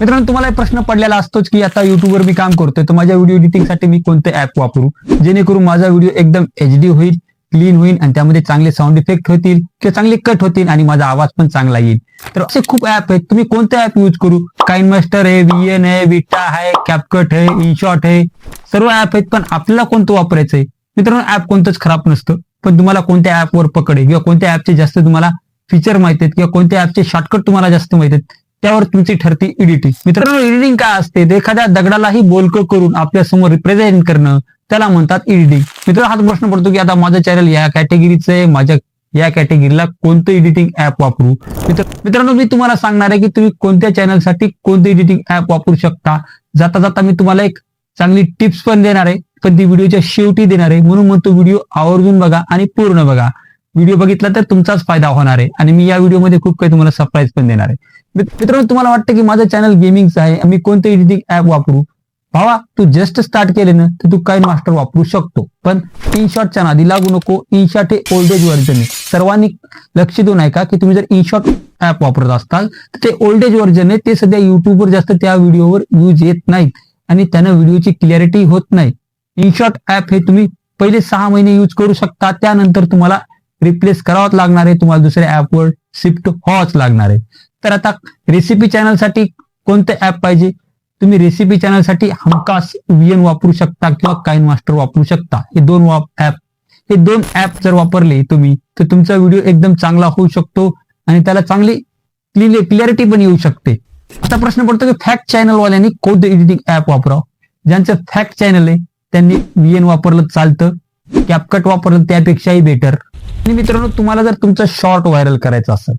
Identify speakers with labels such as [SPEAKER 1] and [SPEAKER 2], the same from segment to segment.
[SPEAKER 1] मित्रांनो तुम्हाला एक प्रश्न पडलेला असतोच की आता युट्यूबवर मी काम करतोय तर माझ्या व्हिडिओ एडिटिंगसाठी मी कोणते ऍप वापरू? जेणेकरून माझा व्हिडिओ एकदम एच डी होईल क्लीन होईल आणि त्यामध्ये चांगले साऊंड इफेक्ट होतील किंवा चांगले कट होतील आणि माझा आवाज पण चांगला येईल. तर असे खूप ऍप आहेत. तुम्ही कोणते ऍप यूज करू? काइन मास्टर आहे व्हीएन आहे विटा आहे कॅपकट आहे इनशॉट आहे. सर्व ऍप आहेत पण आपल्याला कोणतं वापरायचं आहे मित्रांनो ऍप कोणतंच खराब नसतं पण तुम्हाला कोणत्या ऍपवर पकडे किंवा कोणत्या ऍपचे जास्त तुम्हाला फीचर माहिती आहेत किंवा कोणत्या ऍपचे शॉर्टकट तुम्हाला जास्त माहिती आहेत? त्यावर तुमची ठरती एडिटिंग मित्रांनो एडिटिंग काय असते? ते एखाद्या दगडालाही बोलकं करून आपल्यासमोर रिप्रेझेंट करणं त्याला म्हणतात एडिटिंग मित्रांनो हा प्रश्न पडतो की आता माझं चॅनल या कॅटेगरीचं आहे माझ्या या कॅटेगरीला कोणतं एडिटिंग ऍप वापरू? मित्र मित्रांनो मी तुम्हाला सांगणार आहे की तुम्ही कोणत्या चॅनलसाठी कोणतं एडिटिंग ऍप वापरू शकता? जाता जाता मी तुम्हाला एक चांगली टिप्स पण देणार आहे. पण ती व्हिडिओच्या शेवटी देणार आहे. म्हणून म्हणतो व्हिडिओ आवर्जून बघा आणि पूर्ण बघा. व्हिडिओ बघितला तर तुमचाच फायदा होणार आहे. आणि मी या व्हिडिओमध्ये खूप काही तुम्हाला सरप्राईज पण देणार आहे. मित्रांनो तुम्हाला वाटतं की माझं चॅनल गेमिंगचं आहे. मी कोणतं एडिटिंग ऍप वापरू. भावा तू जस्ट स्टार्ट केले ना तर तू काही मास्टर वापरू शकतो. पण इनशॉटच्या नादी लागू नको. इनशॉट हे ओल्ड एज व्हर्जन आहे. सर्वांनी लक्ष देऊन ऐका का की तुम्ही जर इनशॉट ऍप वापरत असताल तर ते ओल्ड एज व्हर्जन आहे. ते सध्या युट्यूबवर जास्त त्या व्हिडिओवर यूज येत नाहीत. आणि त्यांना व्हिडिओची क्लॅरिटी होत नाही. इनशॉट ऍप हे तुम्ही पहिले सहा महिने यूज करू शकता. त्यानंतर तुम्हाला रिप्लेस करावाच लागणार आहे. तुम्हाला दुसऱ्या ऍपवर शिफ्ट व्हावाच लागणार आहे. तर आता रेसिपी चॅनलसाठी कोणते ऍप पाहिजे? तुम्ही रेसिपी चॅनलसाठी हमखास व्हीएन वापरू शकता किंवा काइन मास्टर वापरू शकता. हे दोन ऍप हे दोन ऍप जर वापरले तुम्ही तर तुमचा व्हिडिओ एकदम चांगला होऊ शकतो आणि त्याला चांगली क्लिअरिटी पण येऊ शकते. आता प्रश्न पडतो की फॅक्ट चॅनलवाल्यांनी कोणतं एडिटिंग ऍप वापरावं? ज्यांचं फॅक्ट चॅनल आहे त्यांनी व्हीएन वापरलं चालतं कॅपकट वापरलं त्यापेक्षाही बेटर आणि मित्रांनो तुम्हाला जर तुमचा शॉर्ट व्हायरल करायचा असेल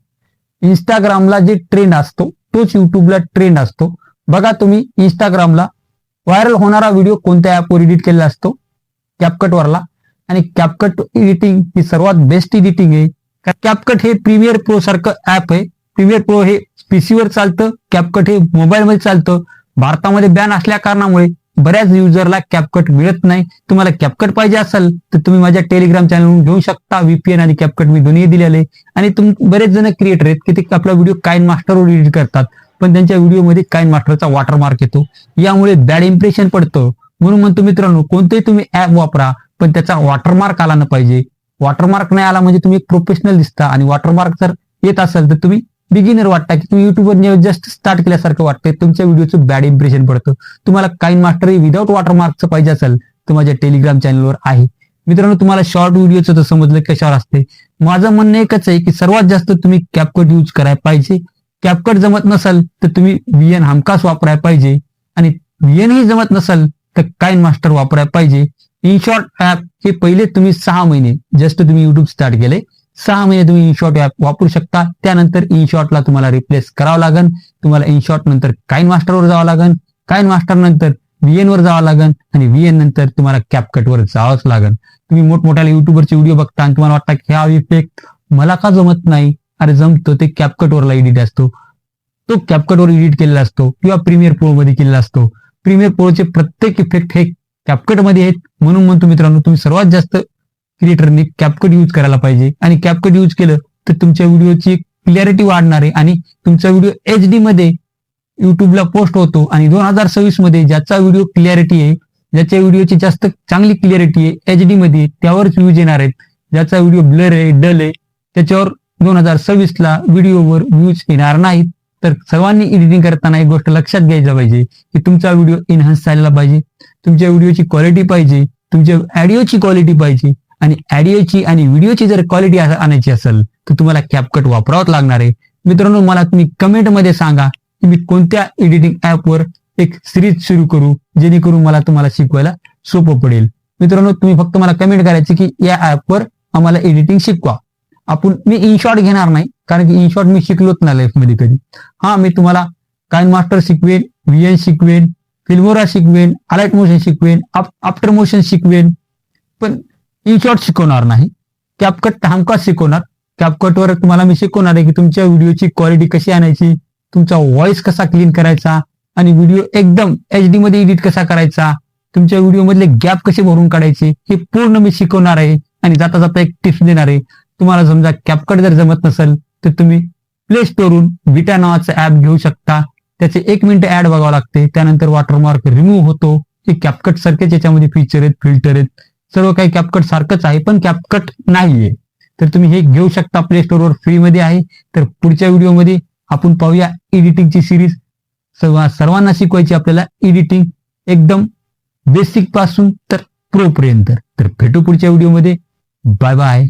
[SPEAKER 1] इंस्टाग्रामला जे ट्रेंड असतो तोच युट्यूबला ट्रेंड असतो. बघा तुम्ही इंस्टाग्रामला व्हायरल होणारा व्हिडिओ कोणत्या ऍपवर एडिट केलेला असतो? कॅपकटवरला आणि कॅपकट एडिटिंग ही सर्वात बेस्ट एडिटिंग आहे. कॅपकट हे प्रीमियर प्रो सारखं ऍप आहे. प्रीमियर प्रो हे पीसीवर चालतं कॅपकट हे मोबाईलमध्ये चालतं. भारतामध्ये बॅन असल्या कारणामुळे बऱ्याच युजरला कॅपकट मिळत नाही. तुम्हाला कॅपकट पाहिजे असेल तर तुम्ही माझ्या टेलिग्राम चॅनलवरून घेऊ शकता. व्हीपीएन आणि कॅपकट मी दोन्ही दिलेले. आणि तुम बरेच जण क्रिएटर आहेत की ते आपला व्हिडिओ काइन मास्टरवर एडिट करतात. पण त्यांच्या व्हिडिओमध्ये काइन मास्टरचा वॉटर मार्क येतो. यामुळे बॅड इम्प्रेशन पडतं. म्हणून म्हणतो मित्रांनो कोणतेही तुम्ही ऍप वापरा पण त्याचा वॉटरमार्क आला ना पाहिजे. वॉटरमार्क नाही आला म्हणजे तुम्ही प्रोफेशनल दिसता. आणि वॉटरमार्क जर येत असेल तर तुम्ही बिगिनर वाटता की तुम्ही युट्यूबवर जस्ट स्टार्ट केल्यासारखं वाटतंय. तुमच्या व्हिडिओचं बॅड इम्प्रेशन पडतं. तुम्हाला काइन मास्टर विदाऊट वॉटरमार्कचं पाहिजे असेल तर माझ्या टेलिग्राम चॅनलवर आहे. मित्रांनो तुम्हाला शॉर्ट व्हिडिओचं तर समजलं कशावर असते माझं म्हणणं एकच आहे की सर्वात जास्त तुम्ही कॅपकट यूज करायला पाहिजे. कॅपकट जमत नसेल तर तुम्ही व्हीएन हमखास वापरायला पाहिजे. आणि व्हीएन ही जमत नसेल तर काइन मास्टर वापरायला पाहिजे. इन शॉर्ट ऍप हे पहिले तुम्ही सहा महिने जस्ट तुम्ही युट्यूब स्टार्ट केले. सहा महिने तुम्ही इनशॉट ऍप वापरू शकता. त्यानंतर इनशॉर्टला तुम्हाला रिप्लेस करावं लागेल तुम्हाला इनशॉट नंतर काइन मास्टरवर जावं लागेल काइन मास्टर नंतर व्हीएन वर जावं लागेल आणि व्हीएन नंतर तुम्हाला कॅपकट वर जावंच लागेल तुम्ही मोठमोठ्या युट्यूबरचे व्हिडिओ बघता आणि तुम्हाला वाटतं की हा इफेक्ट मला का जमत नाही? अरे जमतो. ते कॅपकट वरला एडिट असतो. तो कॅपकट वर एडिट केलेला असतो. किंवा प्रीमियर प्रो मध्ये केलेला असतो. प्रीमियर प्रोचे प्रत्येक इफेक्ट हे कॅपकटमध्ये आहेत. म्हणून म्हणतो मित्रांनो तुम्ही सर्वात जास्त क्रिएटरनी कॅपकट यूज करायला पाहिजे. आणि कॅपकट यूज केलं तर तुमच्या व्हिडिओची क्लिअरिटी वाढणार आहे आणि तुमचा व्हिडिओ एच डी मध्ये युट्यूबला पोस्ट होतो. आणि दोन हजार सव्वीसमध्ये ज्याचा व्हिडिओ क्लिअरिटी आहे ज्याच्या व्हिडिओची जास्त चांगली क्लिअरिटी आहे एच डी मध्ये त्यावरच व्ह्यूज येणार आहेत. ज्याचा व्हिडिओ ब्लर आहे डल आहे त्याच्यावर दोन हजार सव्वीस ला व्हिडिओवर व्ह्यूज येणार नाहीत. तर सर्वांनी एडिटिंग करताना एक गोष्ट लक्षात घ्यायला पाहिजे की तुमचा व्हिडिओ इन्हान्स झालेला पाहिजे. तुमच्या व्हिडिओची क्वालिटी पाहिजे तुमच्या ऑडिओची क्वालिटी पाहिजे. आणि ऑडिओची आणि व्हिडिओची जर क्वालिटी आणायची असेल तर तुम्हाला कॅपकट वापरावंच लागणार आहे. मित्रांनो मला तुम्ही कमेंटमध्ये सांगा की मी कोणत्या एडिटिंग ऍपवर एक सिरीज सुरू करू जेणेकरून मला तुम्हाला शिकवायला सोपं पडेल. मित्रांनो तुम्ही फक्त मला कमेंट करायचे की या ऍपवर आम्हाला एडिटिंग शिकवा. आपण मी इनशॉट घेणार नाही कारण की इनशॉट मी शिकलोच ना लाईफमध्ये कधी. हा मी तुम्हाला काइन मास्टर शिकवेन व्हीएन शिकवेन फिल्मोरा शिकवेन अलाइट मोशन शिकवेन आफ्टर मोशन शिकवेन. पण इनशॉट शिकवणार नाही. कॅपकट हमखास शिकवणार. कॅपकटवर तुम्हाला मी शिकवणार आहे की तुमच्या व्हिडिओची क्वालिटी कशी आणायची तुमचा व्हॉइस कसा क्लीन करायचा आणि व्हिडिओ एकदम एच डी मध्ये एडिट कसा करायचा तुमच्या व्हिडिओ मधले गॅप कसे भरून काढायचे हे पूर्ण मी शिकवणार आहे आणि जाता जाता एक टिप्स देणार आहे. तुम्हाला समजा कॅपकट जर जमत नसेल तर तुम्ही प्ले स्टोरून विटा नावाचं ऍप घेऊ शकता. त्याचे एक मिनिट ऍड बघावं लागते. त्यानंतर वॉटरमार्क रिमूव्ह होतो. हे कॅपकट सारखेच याच्यामध्ये फीचर आहेत फिल्टर आहेत. सर्व काही कॅपकट सारखंच आहे पण कॅपकट नाहीये. तर तुम्ही हे घेऊ शकता प्ले स्टोअरवर फ्रीमध्ये आहे. तर पुढच्या व्हिडिओमध्ये आपण पाहूया एडिटिंगची सिरीज सर्व सर्वांना शिकवायची आपल्याला एडिटिंग एकदम बेसिकपासून तर प्रो पर्यंत. तर भेटू पुढच्या व्हिडिओमध्ये. Bye bye